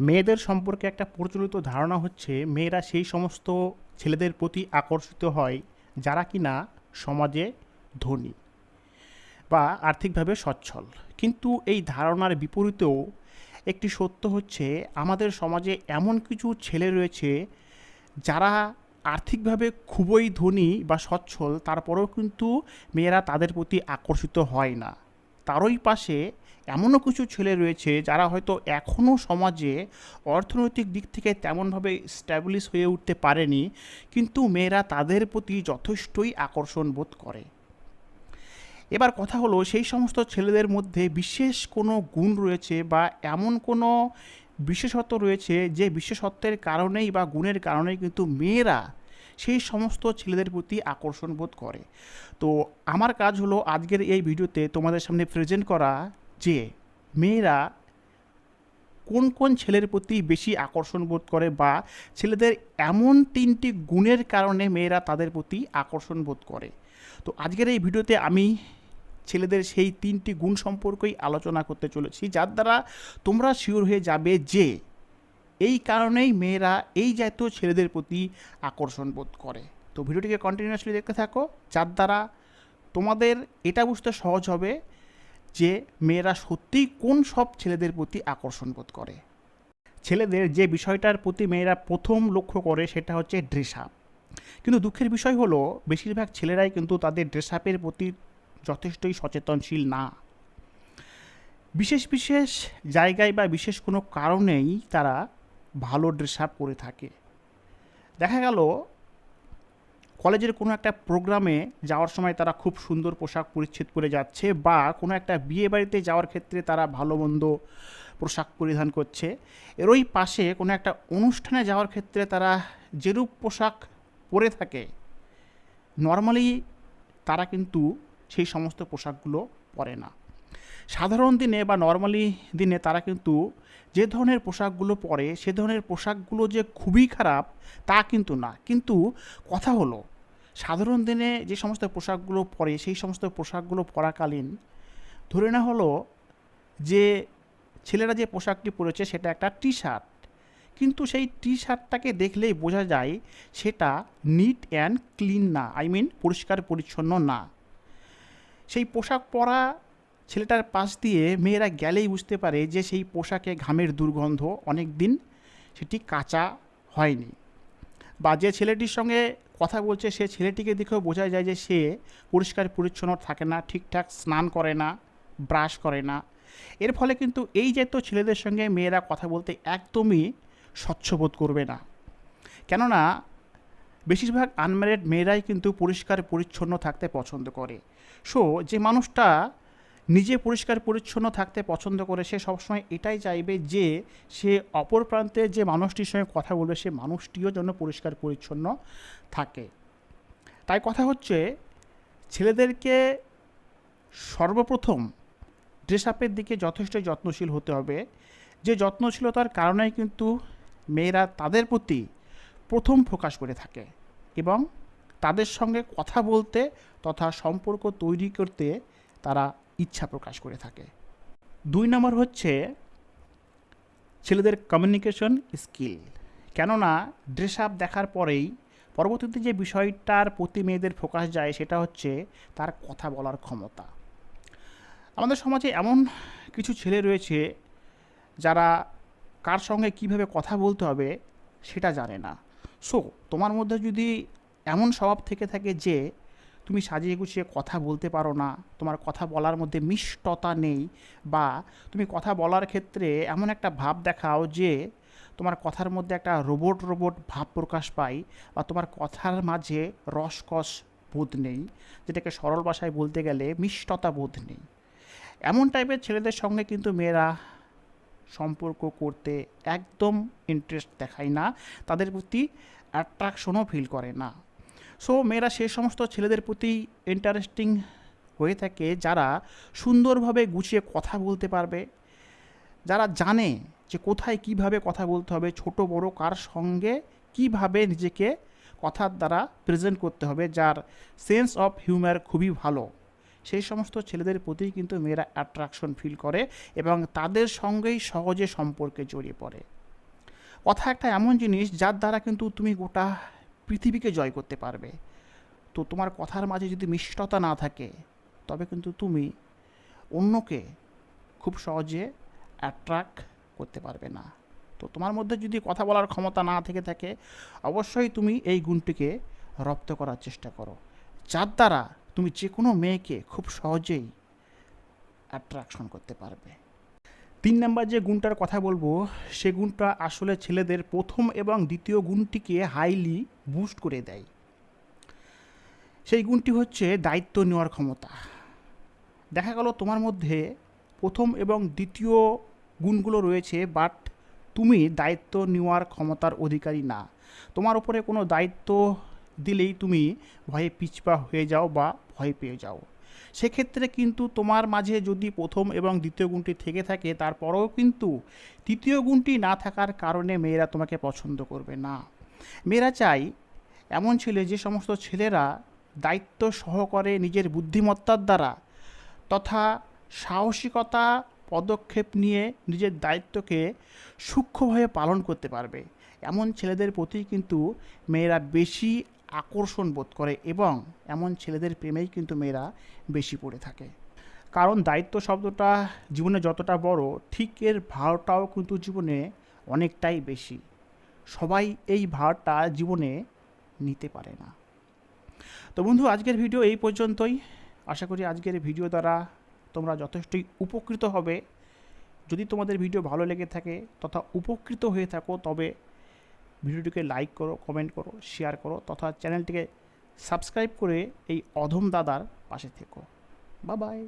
মেয়েদের সম্পর্কে একটা প্রচলিত ধারণা হচ্ছে, মেয়েরা সেই সমস্ত ছেলেদের প্রতি আকর্ষিত হয় যারা কিনা সমাজে ধনী বা আর্থিকভাবে সচ্ছল। কিন্তু এই ধারণার বিপরীতেও একটি সত্য হচ্ছে, আমাদের সমাজে এমন কিছু ছেলে রয়েছে যারা আর্থিকভাবে খুবই ধনী বা সচ্ছল, তারপরেও কিন্তু মেয়েরা তাদের প্রতি আকর্ষিত হয় না। তারই পাশে এমনও কিছু ছেলে রয়েছে যারা হয়তো এখনও সমাজে অর্থনৈতিক দিক থেকে তেমনভাবে স্ট্যাবলিশ হয়ে উঠতে পারেনি, কিন্তু মেয়েরা তাদের প্রতি যথেষ্টই আকর্ষণ বোধ করে। এবার কথা হলো, সেই সমস্ত ছেলেদের মধ্যে বিশেষ কোনো গুণ রয়েছে বা এমন কোনো বিশেষত্ব রয়েছে যে বিশেষত্বের কারণেই বা গুণের কারণেই কিন্তু মেয়েরা সেই সমস্ত ছেলেদের প্রতি আকর্ষণ বোধ করে। তো আমার কাজ হলো আজকের এই ভিডিওতে তোমাদের সামনে প্রেজেন্ট করা যে মেয়েরা কোন কোন ছেলের প্রতি বেশি আকর্ষণ বোধ করে বা ছেলেদের এমন তিনটি গুণের কারণে মেয়েরা তাদের প্রতি আকর্ষণ বোধ করে। তো আজকের এই ভিডিওতে আমি ছেলেদের সেই তিনটি গুণ সম্পর্কেই আলোচনা করতে চলেছি, যার দ্বারা তোমরা শিওর হয়ে যাবে যে এই কারণেই মেয়েরা এই জাতীয় ছেলেদের প্রতি আকর্ষণ বোধ করে। তো ভিডিওটিকে কন্টিনিউয়াসলি দেখতে থাকো। যার দ্বারা তোমাদের এটা বুঝতে সহজ হবে যে মেয়েরা সত্যিই কোন সব ছেলেদের প্রতি আকর্ষণ বোধ করে। ছেলেদের যে বিষয়টার প্রতি মেয়েরা প্রথম লক্ষ্য করে সেটা হচ্ছে ড্রেস আপ কিন্তু দুঃখের বিষয় হলো, বেশিরভাগ ছেলেরাই কিন্তু তাদের ড্রেস আপের প্রতি যথেষ্টই সচেতনশীল না। বিশেষ বিশেষ জায়গায় বা বিশেষ কোনো কারণেই তারা ভালো ড্রেস আপ করে থাকে। দেখা গেল, কলেজের কোনো একটা প্রোগ্রামে যাওয়ার সময় তারা খুব সুন্দর পোশাক পরিচ্ছেদ করে যাচ্ছে বা কোনো একটা বিয়ে বাড়িতে যাওয়ার ক্ষেত্রে তারা ভালো মন্দ পোশাক পরিধান করছে। এরই পাশে কোনো একটা অনুষ্ঠানে যাওয়ার ক্ষেত্রে তারা যেরূপ পোশাক পরে থাকে, নর্মালি তারা কিন্তু সেই সমস্ত পোশাকগুলো পরে না। সাধারণ দিনে বা নর্মালি দিনে তারা কিন্তু যে ধরনের পোশাকগুলো পরে, সে ধরনের পোশাকগুলো যে খুবই খারাপ, তা কিন্তু না। কিন্তু কথা হলো, সাধারণ দিনে যে সমস্ত পোশাকগুলো পরে, সেই সমস্ত পোশাকগুলো পরাকালীন, ধরে না হলো যে ছেলেরা যে পোশাকটি পরেছে সেটা একটা টি শার্ট কিন্তু সেই টি শার্টটাকে দেখলেই বোঝা যায় সেটা নিট অ্যান্ড ক্লিন না আই মিন পরিষ্কার পরিচ্ছন্ন না। সেই পোশাক পরা ছেলেটার পাশ দিয়ে মেয়েরা গেলেই বুঝতে পারে যে সেই পোশাকে ঘামের দুর্গন্ধ অনেক দিন সেটি কাঁচা হয়নি। বা যে ছেলেটির সঙ্গে কথা বলছে, সে ছেলেটিকে দেখেও বোঝা যায় যে সে পরিষ্কার পরিচ্ছন্ন থাকে না, ঠিকঠাক স্নান করে না, ব্রাশ করে না। এর ফলে কিন্তু এই জাতীয় ছেলেদের সঙ্গে মেয়েরা কথা বলতে একদমই স্বচ্ছবোধ করবে না। কেননা, বেশিরভাগ আনম্যারিড মেয়েরাই কিন্তু পরিষ্কার পরিচ্ছন্ন থাকতে পছন্দ করে। সো, যে মানুষটা নিজে পরিষ্কার পরিচ্ছন্ন থাকতে পছন্দ করে, সে সবসময় এটাই চাইবে যে, সে অপর প্রান্তে যে মানুষটির সঙ্গে কথা বলবে, সে মানুষটিও যেন পরিষ্কার পরিচ্ছন্ন থাকে। তাই কথা হচ্ছে, ছেলেদেরকে সর্বপ্রথম ড্রেস আপের দিকে যথেষ্ট যত্নশীল হতে হবে। যে যত্নশীলতার কারণেই কিন্তু মেয়েরা তাদের প্রতি প্রথম ফোকাস করে থাকে এবং তাদের সঙ্গে কথা বলতে তথা সম্পর্ক তৈরি করতে তারা ইচ্ছা প্রকাশ করে থাকে। দুই নম্বর হচ্ছে ছেলেদের কমিউনিকেশন স্কিল কেননা ড্রেস আপ দেখার পরেই পরবর্তীতে যে বিষয়টার প্রতি মেয়েদের ফোকাস যায় সেটা হচ্ছে তার কথা বলার ক্ষমতা। আমাদের সমাজে এমন কিছু ছেলে রয়েছে যারা কার সঙ্গে কীভাবে কথা বলতে হবে সেটা জানে না। সো তোমার মধ্যে যদি এমন স্বভাব থেকে থাকে যে তুমি সাজিয়ে গুছিয়ে কথা বলতে পারো না, তোমার কথা বলার মধ্যে মিষ্টতা নেই বা তুমি কথা বলার ক্ষেত্রে এমন একটা ভাব দেখাও যে তোমার কথার মধ্যে একটা রোবট রোবট ভাব প্রকাশ পায় বা তোমার কথার মাঝে রসকস বোধ নেই, যেটাকে সরল ভাষায় বলতে গেলে মিষ্টতা বোধ নেই। এমন টাইপের ছেলেদের সঙ্গে কিন্তু মেয়েরা সম্পর্ক করতে একদম ইন্টারেস্ট দেখায় না, তাদের প্রতি অ্যাট্রাকশনও ফিল করে না। সো মেয়েরা সে সমস্ত ছেলেদের প্রতি ইন্টারেস্টিং হয়ে থাকে, যারা সুন্দরভাবে গুছিয়ে কথা বলতে পারবে, যারা জানে যে কোথায় কীভাবে কথা বলতে হবে, ছোট, বড়, কার সঙ্গে কীভাবে নিজেকে কথার দ্বারা প্রেজেন্ট করতে হবে, যার সেন্স অফ হিউমার খুবই ভালো। সেই সমস্ত ছেলেদের প্রতি কিন্তু মেয়েরা অ্যাট্রাকশন ফিল করে এবং তাদের সঙ্গেই সহজে সম্পর্কে জড়িয়ে পড়ে। কথা একটা এমন জিনিস যার দ্বারা কিন্তু তুমি গোটা পৃথিবীকে জয় করতে পারবে। তো তোমার কথার মাঝে যদি মিষ্টতা না থাকে, তবে কিন্তু তুমি অন্যকে খুব সহজে অ্যাট্রাক্ট করতে পারবে না। তো তোমার মধ্যে যদি কথা বলার ক্ষমতা না থেকে থাকে, অবশ্যই তুমি এই গুণটিকে রপ্ত করার চেষ্টা করো, যার দ্বারা তুমি যে কোনো মেয়েকে খুব সহজেই অ্যাট্রাকশন করতে পারবে। তিন নাম্বার যে গুণটার কথা বলব, সে গুণটা আসলে ছেলেদের প্রথম এবং দ্বিতীয় গুণটিকে হাইলি বুস্ট করে দেয়। সেই গুণটি হচ্ছে দায়িত্ব নেওয়ার ক্ষমতা। দেখা গেল তোমার মধ্যে প্রথম এবং দ্বিতীয় গুণগুলো রয়েছে বাট তুমি দায়িত্ব নেওয়ার ক্ষমতার অধিকারী না। তোমার উপরে কোনো দায়িত্ব দিলেই তুমি ভয়ে পিছপা হয়ে যাও বা ভয় পেয়ে যাও। সেক্ষেত্রে কিন্তু তোমার মাঝে যদি প্রথম এবং দ্বিতীয় গুণটি থেকে থাকে, তারপরেও কিন্তু তৃতীয় গুণটি না থাকার কারণে মেয়েরা তোমাকে পছন্দ করবে না। মেয়েরা চাই এমন ছেলে, যে সমস্ত ছেলেরা দায়িত্ব সহকারে নিজের বুদ্ধিমত্তার দ্বারা তথা সাহসিকতা পদক্ষেপ নিয়ে নিজের দায়িত্বকে সূক্ষ্মভাবে পালন করতে পারবে। এমন ছেলেদের প্রতি কিন্তু মেয়েরা বেশি আকর্ষণ বোধ করে এবং এমন ছেলেদের প্রেমেই কিন্তু মেয়েরা বেশি পড়ে থাকে। কারণ দায়িত্ব শব্দটা জীবনে যতটা বড়, ঠিক এর ভারটাও কিন্তু জীবনে অনেকটাই বেশি। সবাই এই ভারটা জীবনে নিতে পারে না। তো বন্ধু, আজকের ভিডিও এই পর্যন্তই। আশা করি আজকের ভিডিও দ্বারা তোমরা যথেষ্টই উপকৃত হবে। যদি তোমাদের ভিডিও ভালো লেগে থাকে, তথা উপকৃত হয়ে থাকো, তবে ভিডিওটিকে লাইক করো কমেন্ট করো শেয়ার করো, তথা চ্যানেলটিকে সাবস্ক্রাইব করে এই অধম দাদার পাশে থেকো। বা বাই